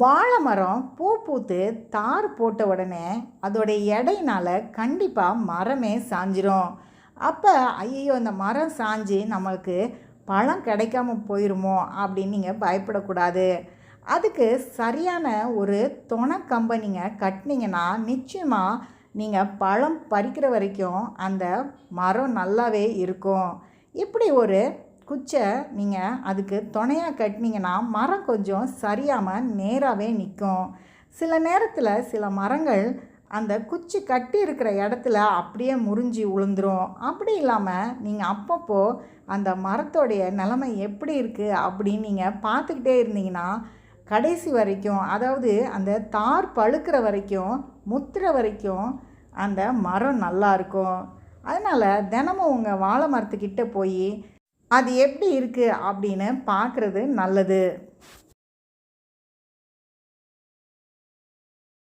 வாழை மரம் பூ பூத்து தார் போட்ட உடனே அதோடைய எடையினால் கண்டிப்பாக மரமே சாஞ்சிரும். அப்போ ஐயோ இந்த மரம் சாஞ்சு நம்மளுக்கு பழம் கிடைக்காம போயிடுமோ அப்படின்னு நீங்கள் பயப்படக்கூடாது. அதுக்கு சரியான ஒரு துணை கம்பெனிங்க கட்டினீங்கன்னா நிச்சயமாக நீங்கள் பழம் பறிக்கிற வரைக்கும் அந்த மரம் நல்லாவே இருக்கும். இப்படி ஒரு குச்சை நீங்கள் அதுக்கு துணையாக கட்டினீங்கன்னா மரம் கொஞ்சம் சரியாமல் நேராகவே நிற்கும் சில நேரத்தில் சில மரங்கள் அந்த குச்சி கட்டி இருக்கிற இடத்துல அப்படியே முறிஞ்சி உளுந்துரும். அப்படி இல்லாமல் நீங்கள் அப்பப்போ அந்த மரத்தோடைய நிலைமை எப்படி இருக்குது அப்படின்னு நீங்கள் பார்த்துக்கிட்டே இருந்தீங்கன்னா கடைசி வரைக்கும் அதாவது அந்த தார் பழுக்கிற வரைக்கும் முத்துற வரைக்கும் அந்த மரம் நல்லா இருக்கும். அதனால் தினமும் உங்கள் வாழை மரத்துக்கிட்ட போய் அது எப்படி இருக்குது அப்படின்னு பார்க்குறது நல்லது.